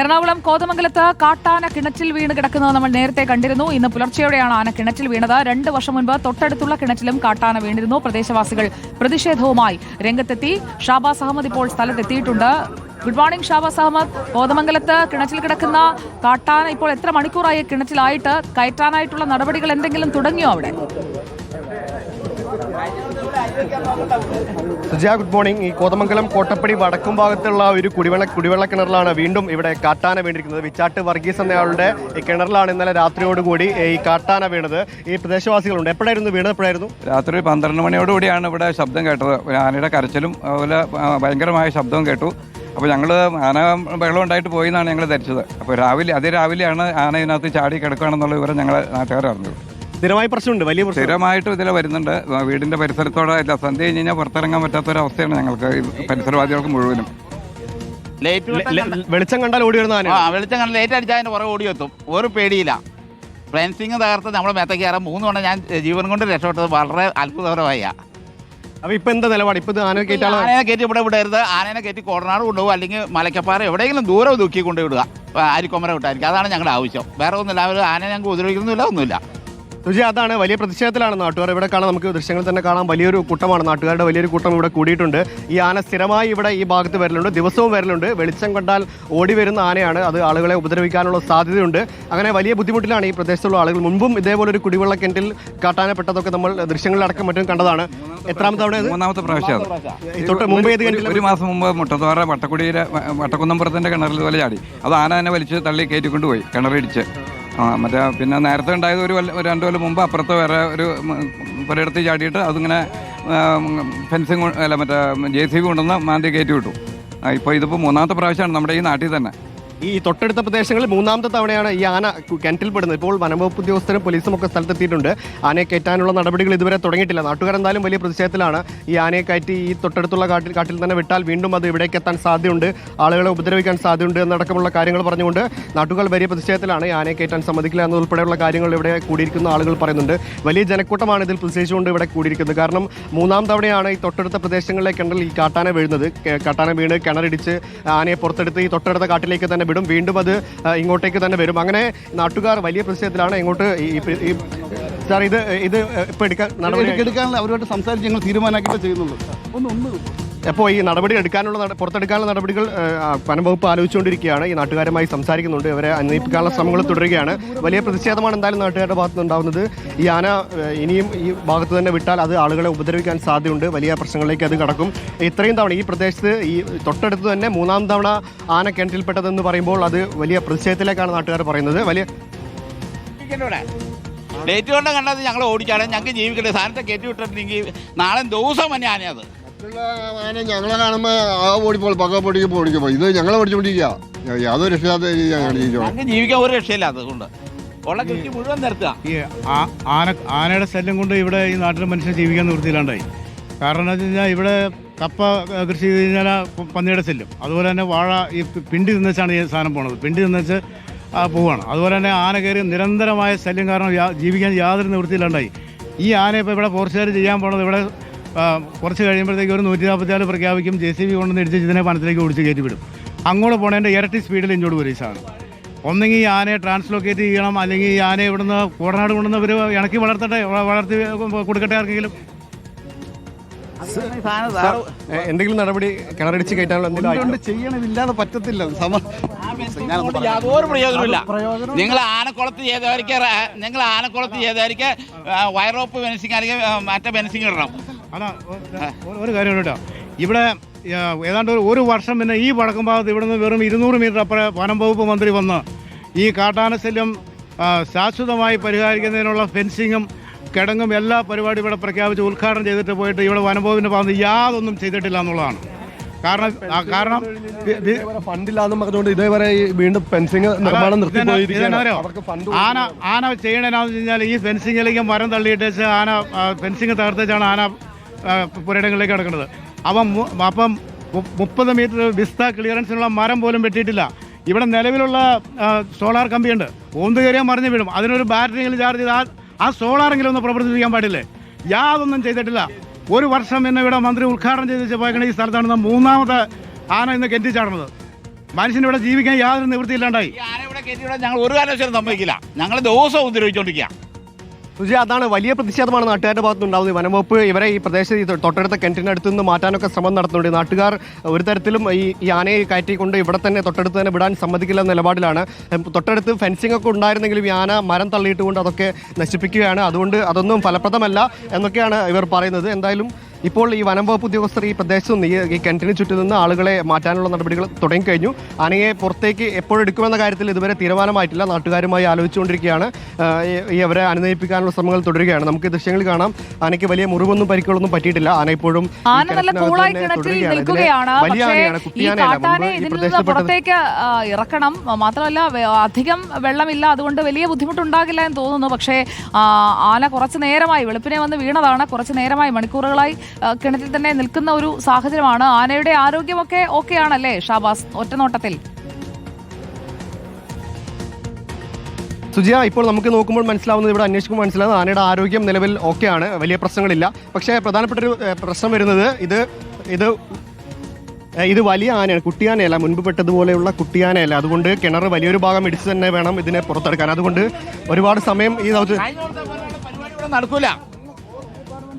എറണാകുളം കോതമംഗലത്ത് കാട്ടാന കിണറ്റിൽ വീണ് കിടക്കുന്നത് നമ്മൾ നേരത്തെ കണ്ടിരുന്നു. ഇന്ന് പുലർച്ചെയോടെയാണ് ആന കിണറ്റിൽ വീണത്. രണ്ട് വർഷം മുൻപ് തൊട്ടടുത്തുള്ള കിണറ്റിലും കാട്ടാന വീണിരുന്നു. പ്രദേശവാസികൾ പ്രതിഷേധവുമായി രംഗത്തെത്തി. ഷാബാസ് അഹമ്മദ് ഇപ്പോൾ സ്ഥലത്തെത്തിയിട്ടുണ്ട്. Good morning Shabaz Ahmed. കോതമംഗലത്ത് കിണറ്റിൽ കിടക്കുന്ന കാട്ടാന ഇപ്പോൾ എത്ര മണിക്കൂറായി കിണറ്റിലായിട്ട്? കയറ്റാനായിട്ടുള്ള നടപടികൾ എന്തെങ്കിലും തുടങ്ങിയോ അവിടെ? സുജയ ഗുഡ് മോർണിംഗ് ഈ കോതമംഗലം കോട്ടപ്പടി വടക്കും ഭാഗത്തുള്ള ഒരു കുടിവെള്ള കുടിവെള്ള കിണറിലാണ് വീണ്ടും ഇവിടെ കാട്ടാന വീണിരിക്കുന്നത്. വിച്ചാട്ട് വർഗീസ് എന്നയാളുടെ ഈ കിണറിലാണ് ഇന്നലെ രാത്രിയോടുകൂടി ഈ കാട്ടാന വീണത്. ഈ പ്രദേശവാസികളുണ്ട്. എപ്പോഴായിരുന്നു വീണത്? എപ്പോഴായിരുന്നു? രാത്രി പന്ത്രണ്ട് മണിയോടുകൂടിയാണ് ഇവിടെ ശബ്ദം കേട്ടത്. ആനയുടെ കരച്ചിലും അതുപോലെ ഭയങ്കരമായ ശബ്ദവും കേട്ടു. അപ്പോൾ ഞങ്ങൾ ആന വെള്ളം ഉണ്ടായിട്ട് പോയി എന്നാണ് ഞങ്ങൾ ധരിച്ചത്. അപ്പോൾ രാവിലെ അതിരാവിലെയാണ് ആന ഇതിനകത്ത് ചാടി കിടക്കുകയാണെന്നുള്ള വിവരം ഞങ്ങൾ നാട്ടുകാർ സ്ഥിരമായി പ്രശ്നമുണ്ട് വലിയ പ്രശ്നം സ്ഥിരമായിട്ടും ഇതിൽ വരുന്നുണ്ട്. വീടിന്റെ പരിസരത്തോടെ ഇല്ല സന്ധ്യ കഴിഞ്ഞ് കഴിഞ്ഞാൽ പുറത്തിറങ്ങാൻ പറ്റാത്തൊരവസ്ഥയാണ് ഞങ്ങൾക്ക് ഈ പരിസരവാദികൾക്ക് മുഴുവനും. ലേറ്റ് ലെ- വെളിച്ചം കണ്ടാൽ ഓടി വരുന്ന ആന ആ വെളിച്ചം കണ്ടാൽ ലേറ്റ് അടിച്ചാൽ അതിന്റെ പുറകെ ഓടിയെത്തും. ഒരു പേടിയില്ല. ഫ്രൻസിങ് തകർത്ത് നമ്മൾ മേത്തേക്ക് കയറാൻ മൂന്ന് തവണ ഞാൻ ജീവൻ കൊണ്ട് രക്ഷപ്പെട്ടത് വളരെ അത്ഭുതകരമായ അപ്പൊ ഇപ്പൊ എന്താ നിലപാട്? ഇപ്പൊ ഇത് ആന ആനയെ കയറ്റി ഇവിടെ വിടരുത്. ആനയെ കയറ്റി കോടനാട് കൊണ്ടുപോകും അല്ലെങ്കിൽ മലക്കപ്പാറ എവിടെയെങ്കിലും ദൂരം ദുഃഖി കൊണ്ടുവിടുക അരിക്കൊമര വിട്ടായിരിക്കും. അതാണ് ഞങ്ങളുടെ ആവശ്യം. വേറെ ഒന്നുമില്ല. അവർ ആനയെ ഞങ്ങൾക്ക് ഉപദ്രവിക്കുന്നില്ല ഒന്നുമില്ല. സുജി അതാണ് വലിയ പ്രതിഷേധത്തിലാണ് നാട്ടുകാർ. ഇവിടെ കാണാം നമുക്ക് ദൃശ്യങ്ങൾ തന്നെ കാണാം. വലിയൊരു കൂട്ടമാണ് നാട്ടുകാരുടെ വലിയൊരു കൂട്ടം ഇവിടെ കൂടിയിട്ടുണ്ട്. ഈ ആന സ്ഥിരമായി ഇവിടെ ഈ ഭാഗത്ത് വരലുണ്ട്. ദിവസവും വരലുണ്ട്. വെളിച്ചം കണ്ടാൽ ഓടി വരുന്ന ആനയാണ്. അത് ആളുകളെ ഉപദ്രവിക്കാനുള്ള സാധ്യതയുണ്ട്. അങ്ങനെ വലിയ ബുദ്ധിമുട്ടിലാണ് ഈ പ്രദേശത്തുള്ള ആളുകൾ. മുൻപും ഇതേപോലെ ഒരു കുടിവെള്ള കിണറ്റിൽ കാട്ടാനപ്പെട്ടതൊക്കെ നമ്മൾ ദൃശ്യങ്ങളിലടക്കം മറ്റും കണ്ടതാണ്. എത്രാമത്തെ തവണ മൂന്നാമത്തെ പ്രാവശ്യം ഈ തൊട്ട് മുമ്പ് ഏത് കിണറ്റിൽ ഒരു മാസം മുമ്പ് മുട്ടത്തോറ വട്ടക്കുടിയിലെ വട്ടക്കുന്നമ്പുറത്തിന്റെ കിണറിൽ പോലെ ചാടി. അത് ആന തന്നെ വലിച്ച് തള്ളി കയറ്റിക്കൊണ്ടുപോയി കിണറിടിച്ച്. മറ്റേ പിന്നെ നേരത്തെ ഉണ്ടായത് ഒരു രണ്ട് കൊല്ലം മുമ്പ് അപ്പുറത്ത് വേറെ ഒരു പുരയിടത്ത് ചാടിയിട്ട് അതിങ്ങനെ ഫെൻസിങ് അല്ല മറ്റേ ജെ സി ബി കൊണ്ടുവന്ന് മാന്തി കയറ്റി വിട്ടു. ഇപ്പോൾ ഇതിപ്പോൾ മൂന്നാമത്തെ പ്രാവശ്യമാണ് നമ്മുടെ ഈ നാട്ടിൽ തന്നെ. ഈ തൊട്ടടുത്ത പ്രദേശങ്ങളിൽ മൂന്നാമത്തെ തവണയാണ് ഈ ആന കിണറ്റിൽപ്പെടുന്നത്. ഇപ്പോൾ വനംവകുപ്പ് ഉദ്യോഗസ്ഥരും പോലീസും ഒക്കെ സ്ഥലത്തെത്തിയിട്ടുണ്ട്. ആനയെ കയറ്റാനുള്ള നടപടികൾ ഇതുവരെ തുടങ്ങിയിട്ടില്ല. നാട്ടുകാർ എന്തായാലും വലിയ പ്രതിഷേധത്തിലാണ് ഈ ആനയെ കയറ്റി ഈ തൊട്ടടുത്തുള്ള കാട്ടിൽ കാട്ടിൽ തന്നെ വിട്ടാൽ വീണ്ടും അത് ഇവിടേക്ക് എത്താൻ സാധ്യതയുണ്ട്. ആളുകളെ ഉപദ്രവിക്കാൻ സാധ്യതയുണ്ട് എന്നടക്കമുള്ള കാര്യങ്ങൾ പറഞ്ഞുകൊണ്ട് നാട്ടുകാർ വലിയ പ്രതിഷേധത്തിലാണ് ആനയെ കയറ്റാൻ സമ്മതിക്കില്ല എന്നതുൾപ്പെടെയുള്ള കാര്യങ്ങൾ ഇവിടെ കൂടിയിരിക്കുന്ന ആളുകൾ പറയുന്നുണ്ട്. വലിയ ജനക്കൂട്ടമാണ് ഇതിൽ പ്രതിഷേധിച്ചുകൊണ്ട് ഇവിടെ കൂടിയിരിക്കുന്നത്. കാരണം മൂന്നാം തവണയാണ് ഈ തൊട്ടടുത്ത പ്രദേശങ്ങളിലെ ഈ കാട്ടാന വീഴുന്നത്. കാട്ടാന വീണ് കിണറിടിച്ച് ആനയെ പുറത്തെടുത്ത് ഈ തൊട്ടടുത്ത കാട്ടിലേക്ക് തന്നെ വിടും. വീണ്ടും അത് ഇങ്ങോട്ടേക്ക് തന്നെ വരും. അങ്ങനെ നാട്ടുകാർ വലിയ പ്രതിഷേധത്തിലാണ് ഇങ്ങോട്ട് ഈ സാർ ഇത് ഇത് ഇപ്പൊ എടുക്കാൻ നടപടി എടുക്കാനുള്ള അവരുമായിട്ട് സംസാരിച്ച് ഞങ്ങൾ തീരുമാനമാക്കിയിട്ട് ചെയ്യുന്നുള്ളൂ. ഒന്ന് ഒന്ന് അപ്പോൾ ഈ നടപടി എടുക്കാനുള്ള പുറത്തെടുക്കാനുള്ള നടപടികൾ വനംവകുപ്പ് ആലോചിച്ചുകൊണ്ടിരിക്കുകയാണ്. ഈ നാട്ടുകാരുമായി സംസാരിക്കുന്നുണ്ട്. ഇവരെ അന്വേഷിക്കാനുള്ള ശ്രമങ്ങൾ തുടരുകയാണ്. വലിയ പ്രതിഷേധമാണ് എന്തായാലും നാട്ടുകാരുടെ ഭാഗത്ത് നിന്നുണ്ടാവുന്നത്. ഈ ആന ഇനിയും ഈ ഭാഗത്ത് തന്നെ വിട്ടാൽ അത് ആളുകളെ ഉപദ്രവിക്കാൻ സാധ്യതയുണ്ട്. വലിയ പ്രശ്നങ്ങളിലേക്ക് അത് കടക്കും. ഇത്രയും തവണ ഈ പ്രദേശത്ത് ഈ തൊട്ടടുത്ത് തന്നെ മൂന്നാം തവണ ആന കിണറ്റിൽപ്പെട്ടതെന്ന് പറയുമ്പോൾ അത് വലിയ പ്രതിഷേധത്തിലേക്കാണ് നാട്ടുകാർ പറയുന്നത്. വലിയ ഡേറ്റ് കൊണ്ട് കണ്ടത് ഞങ്ങൾ ഓടിച്ചാണ്. ഞങ്ങൾക്ക് ജീവിക്കട്ടെ. സാധനത്തെ കയറ്റി വിട്ടിട്ടുണ്ടെങ്കിൽ നാളെ ദിവസം തന്നെ ആനയത് മറ്റുള്ള ആന ഞങ്ങളെ കാണുമ്പോൾ ആ ഓടിപ്പോൾ പക്ക പൊടിക്ക് പൊടിക്കുമ്പോ ഇത് ഞങ്ങളെ പഠിച്ചുകൊണ്ടിരിക്കുക യാതൊരു രക്ഷയില്ലാത്ത ഞങ്ങൾ ഞങ്ങൾക്ക് ജീവിക്കാൻ ഒരു രക്ഷയില്ല അതുകൊണ്ട്. ഉള്ള കൃഷി മുഴുവൻ നിർത്തുക. ഈ ആ- ആന ആനയുടെ ശല്യം കൊണ്ട് ഇവിടെ ഈ നാട്ടിലെ മനുഷ്യൻ ജീവിക്കാൻ നിവൃത്തിയില്ലാണ്ടായി കാരണം എന്താ വെച്ച് കഴിഞ്ഞാൽ ഇവിടെ കപ്പ ഏഹ്, കൃഷി ചെയ്ത് കഴിഞ്ഞാൽ പ- പന്നിയുടെ ശല്യം. അതുപോലെ തന്നെ വാഴ ഈ പി- പിണ്ടി തിന്നച്ചാണ് ഈ സാധനം പോണത്. പിണ്ടി തിന്നച്ച് ആ, പോവാണ്. അതുപോലെ തന്നെ ആന കയറി നിരന്തരമായ ശല്യം കാരണം യാ- ജീവിക്കാൻ യാതൊരു നിവൃത്തിയില്ലാണ്ടായി. ഈ ആന ഇപ്പോൾ ഇവിടെ ഫോറസ്റ്റുകാർ ചെയ്യാൻ പോണത് ഇവിടെ കുറച്ച് കഴിയുമ്പോഴത്തേക്ക് ഒരു നൂറ്റി നാൽപ്പത്തിനാല് പ്രഖ്യാപിക്കും ജെ സി ബി കൊണ്ടുവന്ന് ഇടിച്ച് ഇതിനെ പണത്തിലേക്ക് ഓടിച്ച് കയറ്റി വിടും അങ്ങോട്ട് പോണേന്റെ ഇരട്ടി സ്പീഡിൽ ഇങ്ങോട്ട് പോലീസാണ് ഒന്നെങ്കിൽ ഈ ആനയെ ട്രാൻസ്ലോക്കേറ്റ് ചെയ്യണം അല്ലെങ്കിൽ ഈ ആനയെ ഇവിടുന്ന് കോടനാട് കൊണ്ടുവന്ന് ഇവർ ഇണക്കി വളർത്തട്ടെ വളർത്തി കൊടുക്കട്ടെ ആർക്കെങ്കിലും. എന്തെങ്കിലും നടപടി കിണറടിച്ച് കയറ്റാനുള്ള? ചെയ്യണമില്ലാതെ പറ്റത്തില്ല. യാതൊരു പ്രയോജനമില്ല നിങ്ങൾ ആനക്കുളത്ത് ചെയ്തവർക്ക് നിങ്ങൾ ആനക്കുളത്ത് ചെയ്തവർക്ക് വയറോപ്പ് ബെനസിങ് അല്ലെങ്കിൽ മറ്റേ ബെനസിങ് ഇടണം. അല്ല ഒരു കാര്യം കേട്ടോ. ഇവിടെ ഏതാണ്ട് ഒരു- വർഷം പിന്നെ ഈ വടക്കും ഭാഗത്ത് ഇവിടുന്ന് വെറും ഇരുന്നൂറ് മീറ്റർ അപ്പുറം വനം വകുപ്പ് മന്ത്രി വന്ന് ഈ കാട്ടാനശല്യം ശാശ്വതമായി പരിഹരിക്കുന്നതിനുള്ള ഫെൻസിങ്ങും കിടങ്ങും എല്ലാ പരിപാടിയും ഇവിടെ പ്രഖ്യാപിച്ച് ഉദ്ഘാടനം ചെയ്തിട്ട് പോയിട്ട് ഇവിടെ വനംവകുപ്പിന്റെ ഭാഗത്ത് യാതൊന്നും ചെയ്തിട്ടില്ല എന്നുള്ളതാണ്. കാരണം കാരണം ഫണ്ടില്ലാന്നും പറഞ്ഞുകൊണ്ട് ഇതേവരെ വീണ്ടും ഫെൻസിങ് നിർമ്മാണം ആന ആന വെച്ച് കഴിഞ്ഞാൽ ഈ ഫെൻസിങ്ങിലേക്ക് മരം തള്ളിയിട്ട് ആന ഫെൻസിങ് തകർത്തേച്ചാണ് ആന പുരയിടങ്ങളിലേക്ക് കിടക്കുന്നത് അപ്പം അപ്പം മുപ്പത് മീറ്റർ വിസ്ത ക്ലിയറൻസിനുള്ള മരം പോലും വെട്ടിയിട്ടില്ല. ഇവിടെ നിലവിലുള്ള സോളാർ കമ്പിയുണ്ട്. ഓന്ത് കയറിയാൽ മറിഞ്ഞു വീഴും. അതിനൊരു ബാറ്ററിയെങ്കിലും ചാർജ് ചെയ്ത് ആ ആ സോളാറെങ്കിലും ഒന്ന് പ്രവർത്തിപ്പിക്കാൻ പാടില്ലേ? യാതൊന്നും ചെയ്തിട്ടില്ല. ഒരു വർഷം എന്നെ ഇവിടെ മന്ത്രി ഉദ്ഘാടനം ചെയ്ത് പോയിക്കണ ഈ സ്ഥലത്താണ് മൂന്നാമത്തെ ആന ഇന്ന് കെട്ടിച്ചാടുന്നത് മനുഷ്യൻ ഇവിടെ ജീവിക്കാൻ യാതൊരു നിവൃത്തിയില്ലാണ്ടായി. ഞങ്ങൾ ഒരു കാലം സമ്മതിക്കില്ല. ഞങ്ങൾ ദിവസവും ഉപദ്രവിച്ചുകൊണ്ടിരിക്കുക സുജി അതാണ് വലിയ പ്രതിഷേധമാണ് നാട്ടുകാരുടെ ഭാഗത്ത് ഉണ്ടാകുന്നത് വനംവകുപ്പ് ഇവരെ ഈ പ്രദേശത്ത് തൊട്ടടുത്ത കിണറ്റിനടുത്ത് നിന്ന് മാറ്റാനൊക്കെ ശ്രമം നടത്തുന്നുണ്ട്. നാട്ടുകാർ ഒരു തരത്തിലും ഈ ഈ ആനയെ കയറ്റിക്കൊണ്ട് ഇവിടെ തന്നെ തൊട്ടടുത്ത് തന്നെ വിടാൻ സമ്മതിക്കില്ല എന്ന നിലപാടിലാണ്. തൊട്ടടുത്ത് ഫെൻസിംഗ് ഒക്കെ ഉണ്ടായിരുന്നെങ്കിലും ഈ ആന മരം തള്ളിയിട്ടുകൊണ്ട് അതൊക്കെ നശിപ്പിക്കുകയാണ്. അതുകൊണ്ട് അതൊന്നും ഫലപ്രദമല്ല എന്നൊക്കെയാണ് ഇവർ പറയുന്നത്. എന്തായാലും ഇപ്പോൾ ഈ വനം വകുപ്പ് ഉദ്യോഗസ്ഥർ ഈ പ്രദേശത്ത് നിന്ന് ഈ- കിണറ്റിന് ചുറ്റും നിന്ന് ആളുകളെ മാറ്റാനുള്ള നടപടികൾ തുടങ്ങിക്കഴിഞ്ഞു. അനയെ പുറത്തേക്ക് എപ്പോഴെടുക്കുമെന്ന കാര്യത്തിൽ ഇതുവരെ തീരുമാനമായിട്ടില്ല. നാട്ടുകാരുമായി ആലോചിച്ചുകൊണ്ടിരിക്കുകയാണ്. ഈ- അവരെ അനുനയിപ്പിക്കാനുള്ള ശ്രമങ്ങൾ തുടരുകയാണ്. നമുക്ക് ദൃശ്യങ്ങൾ കാണാം. ആനയ്ക്ക് വലിയ മുറിവൊന്നും പരിക്കുകളൊന്നും പറ്റിയിട്ടില്ല. ആന ഇപ്പോഴും പുറത്തേക്ക് ഇറക്കണം. മാത്രമല്ല അധികം വെള്ളമില്ല. അതുകൊണ്ട് വലിയ ബുദ്ധിമുട്ടുണ്ടാകില്ല എന്ന് തോന്നുന്നു. പക്ഷേ ആന കുറച്ച് നേരമായി വെളുപ്പിനെ വന്ന് വീണതാണ്. കുറച്ച് നേരമായി മണിക്കൂറുകളായി കിണറ്റിൽ തന്നെ നിൽക്കുന്ന ഒരു സാഹചര്യമാണ്. ആനയുടെ ആരോഗ്യമൊക്കെ ഓക്കെ ആണല്ലേ ഷാബാസ്? ഒറ്റനോട്ടത്തിൽ. സുജിയ ഇപ്പോൾ നമുക്ക് നോക്കുമ്പോൾ മനസ്സിലാവുന്നത് ഇവിടെ അന്വേഷിക്കുമ്പോൾ മനസ്സിലാവുന്നത് ആനയുടെ ആരോഗ്യം നിലവിൽ ഓക്കെയാണ് വലിയ പ്രശ്നങ്ങളില്ല. പക്ഷേ പ്രധാനപ്പെട്ട ഒരു പ്രശ്നം വരുന്നത് ഇത് ഇത് ഇത് വലിയ ആനയാണ് കുട്ടിയാനയല്ല മുൻപ് പെട്ടതുപോലെയുള്ള കുട്ടിയാനയല്ല. അതുകൊണ്ട് കിണർ വലിയൊരു ഭാഗം ഇടിച്ച് തന്നെ വേണം ഇതിനെ പുറത്തെടുക്കാൻ. അതുകൊണ്ട് ഒരുപാട് സമയം ഈ നടക്കൂല.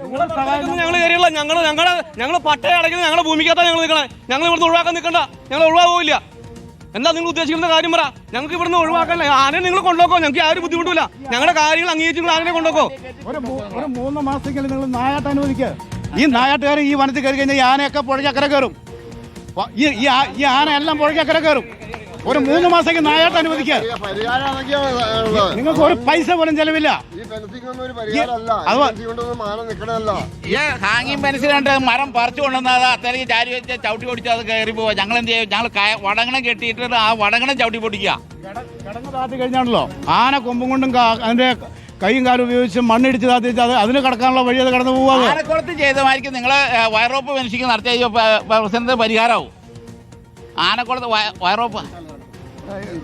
ഞങ്ങൾ കയറിയുള്ള ഞങ്ങൾ ഞങ്ങളെ ഞങ്ങൾ പട്ടയ അടയ്ക്കുന്നത് ഞങ്ങളുടെ ഭൂമിക്കകത്താണ് ഞങ്ങൾ നിൽക്കണേ ഞങ്ങൾ ഇവിടുന്ന് ഒഴിവാക്കാൻ നിൽക്കണ്ട ഞങ്ങൾ ഒഴിവാകില്ല എന്താ നിങ്ങൾ ഉദ്ദേശിക്കുന്ന കാര്യം പറ. ഞങ്ങൾക്ക് ഇവിടുന്ന് ഒഴിവാക്കാൻ ആനയെ നിങ്ങൾ കൊണ്ടുപോക്കോ ഞങ്ങൾക്ക് ആ ഒരു ബുദ്ധിമുട്ടില്ല ഞങ്ങളുടെ കാര്യങ്ങൾ അംഗീകരിച്ച് നിങ്ങൾ ആനയെ കൊണ്ടുപോക്കോ ഒരു മൂന്ന് മാസത്തേക്കെങ്കിലും നിങ്ങൾ നായാട്ട് അനുവദിക്കുക. ഈ നായാട്ടുകാർ ഈ വനത്തിൽ കയറി കഴിഞ്ഞാൽ ഈ ആനയൊക്കെ പുഴയ്ക്കക്കര കയറും. ഈ ആന എല്ലാം പുഴയ്ക്കക്കര കയറും. ഒരു മൂന്ന് മാസം നായാട്ട് അനുവദിക്കുക. നിങ്ങൾക്ക് ഒരു പൈസ പോലും ചെലവില്ല. ഹാങ്ങിങ് പെൻസിൽ കണ്ട് മരം പറിച്ചു കൊണ്ടുവന്നത് അത്രയ്ക്ക് ചാരി വെച്ച് ചവിട്ടി പൊടിച്ച് അത് കയറി പോവാ. ഞങ്ങൾ എന്ത് ചെയ്യും? ഞങ്ങൾ വടങ്ങണം കെട്ടിയിട്ട് ആ വടങ്ങണം ചവിട്ടി പൊടിക്കുക കിടങ്ങ് താത്തി കഴിഞ്ഞാണല്ലോ. ആന കൊമ്പും കൊണ്ടും അതിന്റെ കൈയും കാലും ഉപയോഗിച്ച് മണ്ണിടിച്ച് താത്തി വെച്ച് അത് അതിന് കടക്കാനുള്ള വഴി അത് കടന്നു പോവാതെ ആനക്കുളത്ത് ചെയ്തമായിരിക്കും. നിങ്ങൾ വയറോപ്പ് മനുഷ്യക്ക് നടത്തിയ പ്രശ്നത്തിന് പരിഹാരമാവും. ആനക്കുളത്ത് വയ- വയറോപ്പ്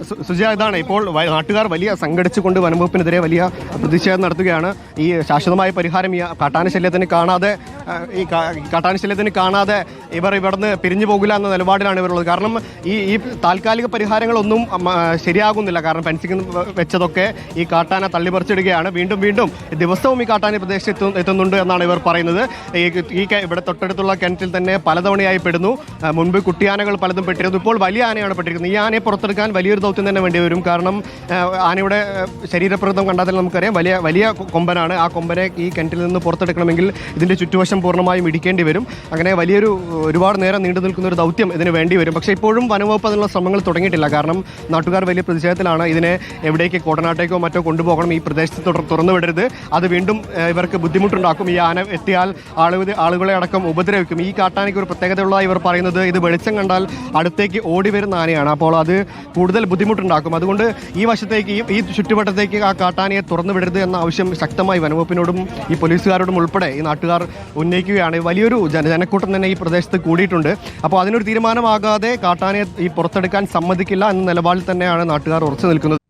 സു- സുജയ ഇതാണ് ഇപ്പോൾ നാട്ടുകാർ വലിയ സംഘടിച്ചുകൊണ്ട് വനംവകുപ്പിനെതിരെ വലിയ പ്രതിഷേധം നടത്തുകയാണ്. ഈ ശാശ്വതമായ പരിഹാരം ഈ കാട്ടാന ശല്യത്തിന് കാണാതെ ഈ കാ- ഈ കാട്ടാന ശല്യത്തിന് കാണാതെ ഇവർ ഇവിടുന്ന് പിരിഞ്ഞു പോകില്ല എന്ന നിലപാടിലാണ് ഇവരുള്ളത്. കാരണം ഈ ഈ താൽക്കാലിക പരിഹാരങ്ങളൊന്നും ശരിയാകുന്നില്ല. കാരണം ഫെൻസിങ് വെച്ചതൊക്കെ ഈ കാട്ടാന തള്ളിപ്പറിച്ചിടുകയാണ്. വീണ്ടും വീണ്ടും ദിവസവും ഈ കാട്ടാന പ്രദേശത്ത് എത്തു- എത്തുന്നുണ്ട് എന്നാണ് ഇവർ പറയുന്നത്. ഈ ഇവിടെ തൊട്ടടുത്തുള്ള കിണറ്റിൽ തന്നെ പലതവണയായി പെടുന്നു. മുൻപ് കുട്ടിയാനകൾ പലതും പെട്ടിരുന്നു. ഇപ്പോൾ വലിയ ആനയാണ് പെട്ടിരിക്കുന്നത്. ഈ ആനയെ പുറത്തെടുക്കാൻ വലിയൊരു ദൗത്യം തന്നെ വേണ്ടി വരും. കാരണം ആനയുടെ ശരീരപ്രകൃതം കണ്ടാൽ നമുക്കറിയാം. വലിയ വലിയ കൊമ്പനാണ്. ആ കൊമ്പനെ ഈ കിണറ്റിൽ നിന്ന് പുറത്തെടുക്കണമെങ്കിൽ ഇതിന്റെ ചുറ്റുവശം പൂർണമായും ഇടിക്കേണ്ടി വരും. അങ്ങനെ വലിയൊരു ഒരുപാട് നേരം നീണ്ടു നിൽക്കുന്ന ഒരു ദൗത്യം ഇതിന് വേണ്ടി വരും. പക്ഷേ ഇപ്പോഴും വനംവകുപ്പ് അതിനുള്ള ശ്രമങ്ങൾ തുടങ്ങിയിട്ടില്ല. കാരണം നാട്ടുകാർ വലിയ പ്രതിഷേധത്തിലാണ് ഇതിനെ എവിടേക്ക് കോടനാട്ടേക്കോ മറ്റോ കൊണ്ടുപോകണം ഈ പ്രദേശത്ത് തുറന്നു വിടരുത് അത് വീണ്ടും ഇവർക്ക് ബുദ്ധിമുട്ടുണ്ടാക്കും. ഈ ആന എത്തിയാൽ ആളുകൾ ആളുകളെ അടക്കം ഉപദ്രവിക്കും. ഈ കാട്ടാനയ്ക്ക് ഒരു പ്രത്യേകതയുള്ളതായി ഇവർ പറയുന്നത് ഇത് വെളിച്ചം കണ്ടാൽ അടുത്തേക്ക് ഓടി വരുന്ന ആനയാണ്. അപ്പോൾ അത് കൂടുതൽ ബുദ്ധിമുട്ടുണ്ടാക്കും. അതുകൊണ്ട് ഈ വശത്തേക്ക് ഈ ചുറ്റുവട്ടത്തേക്ക് ആ കാട്ടാനയെ തുറന്നു വിടരുത് എന്ന ആവശ്യം ശക്തമായി വനവകുപ്പിനോടും ഈ പോലീസുകാരോടും ഉൾപ്പെടെ ഈ നാട്ടുകാർ ഉന്നയിക്കുകയാണ്. വലിയൊരു ജന ജനക്കൂട്ടം തന്നെ ഈ പ്രദേശത്ത് കൂടിയിട്ടുണ്ട്. അപ്പോൾ അതിനൊരു തീരുമാനമാകാതെ കാട്ടാനയെ ഈ പുറത്തെടുക്കാൻ സമ്മതിക്കില്ല എന്ന നിലപാടിൽ തന്നെയാണ് നാട്ടുകാർ ഉറച്ചു നിൽക്കുന്നത്.